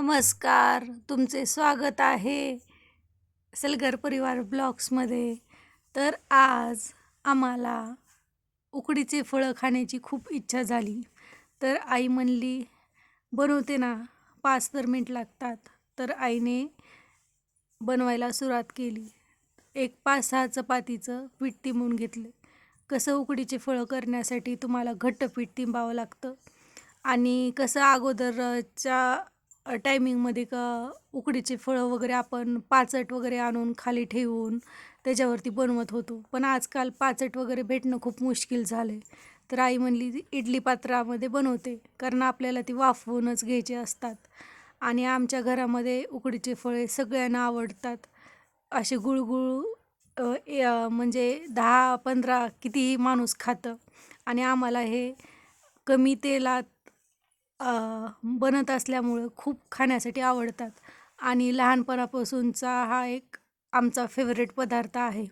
नमस्कार तुमचे स्वागत आहे सलगर परिवार ब्लॉग्समध्ये. तर आज आम्हाला उकडीचे फळं खाण्याची खूप इच्छा झाली. तर आई म्हणली बनवते ना पाच तर मिनट लागतात. तर आईने बनवायला सुरुवात केली. एक पाच सहा चपातीचं पीठ तिंबून घेतलं. कसं उकडीचे फळं करण्यासाठी तुम्हाला घट्ट पीठ तिंबावं लागतं? आणि कसं अगोदरच्या टायमिंगमध्ये का उकडीचे फळं वगैरे आपण पाचट वगैरे आणून खाली ठेवून त्याच्यावरती बनवत होतो. पण आजकाल पाचट वगैरे भेटणं खूप मुश्किल झालं आहे तर आई म्हणली ती इडली पात्रामध्ये बनवते. कारण आपल्याला ती वाफवूनच घ्यायची असतात. आणि आमच्या घरामध्ये उकडीचे फळे सगळ्यांना आवडतात. असे गुळगुळ ए- म्हणजे दहा पंधरा कितीही माणूस खातं. आणि आम्हाला हे कमी तेलात बनत असल्यामुळं खूप खाण्यासाठी आवडतात. आणि लहानपणापासूनचा हा एक आमचा फेवरेट पदार्थ आहे.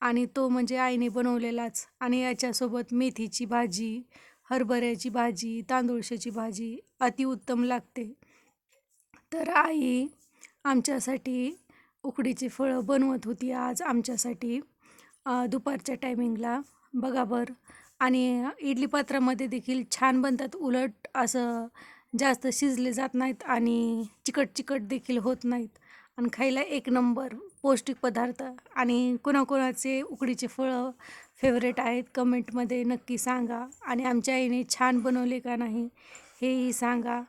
आणि तो म्हणजे आईने बनवलेलाच. आणि याच्यासोबत मेथीची भाजी हरभऱ्याची भाजी तांदूळशाची भाजी अतिउत्तम लागते. तर आई आमच्यासाठी उकडीची फळं बनवत होती आज आमच्यासाठी. दुपारच्या टायमिंगला बघा बरं. आणि इडली पात्रामध्ये देखील छान बनतात. उलट असं जास्त शिजले जात नाहीत आणि चिकट चिकट देखील होत नाहीत. आणि खायला एक नंबर पौष्टिक पदार्थ. आणि कोणाकोणाचे उकडीचे फळं फेवरेट आहेत कमेंटमध्ये नक्की सांगा. आणि आमच्या आईने छान बनवले का नाही हेही सांगा.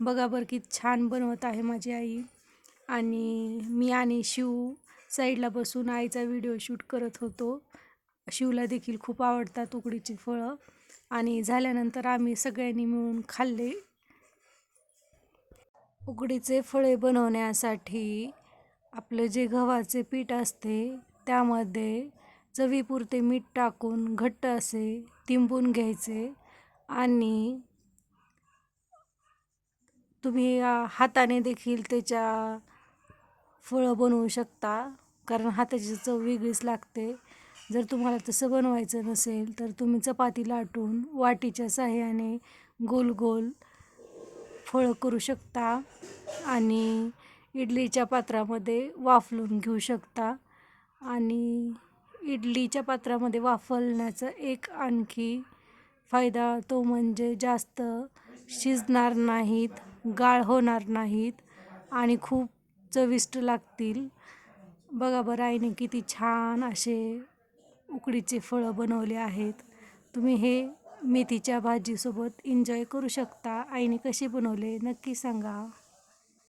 बघा बरं की छान बनवत आहे माझी आई. आणि मी आणि शिव साईडला बसून आईचा व्हिडिओ शूट करत होतो. शिवला देखील खूप आवडतात उकडीची फळं. आणि झाल्यानंतर आम्ही सगळ्यांनी मिळून खाल्ले. उकडीचे फळे बनवण्यासाठी आपलं जे गव्हाचे पीठ असते त्यामध्ये चवीपुरते मीठ टाकून घट्ट असे तिंबून घ्यायचे. आणि तुम्ही हाताने देखील त्याच्या फळं बनवू शकता कारण हाताची चव वेगळीच लागते. जर तुम्हाला तसं बनवायचं नसेल तर तुम्ही चपाती लाटून वाटीच्या साह्याने गोल गोल फळं करू शकता आणि इडलीच्या पात्रामध्ये वाफलून घेऊ शकता. आणि इडलीच्या पात्रामध्ये वाफलण्याचा एक आणखी फायदा तो म्हणजे जास्त शिजणार नाहीत गाळ होणार नाहीत आणि खूप चविष्ट लागतील. बघा बरं आईने किती छान असे उकडीचे फळं बनवले आहेत. तुम्ही हे मेथीच्या भाजीसोबत एन्जॉय करू शकता. आईने कसे बनवले नक्की सांगा.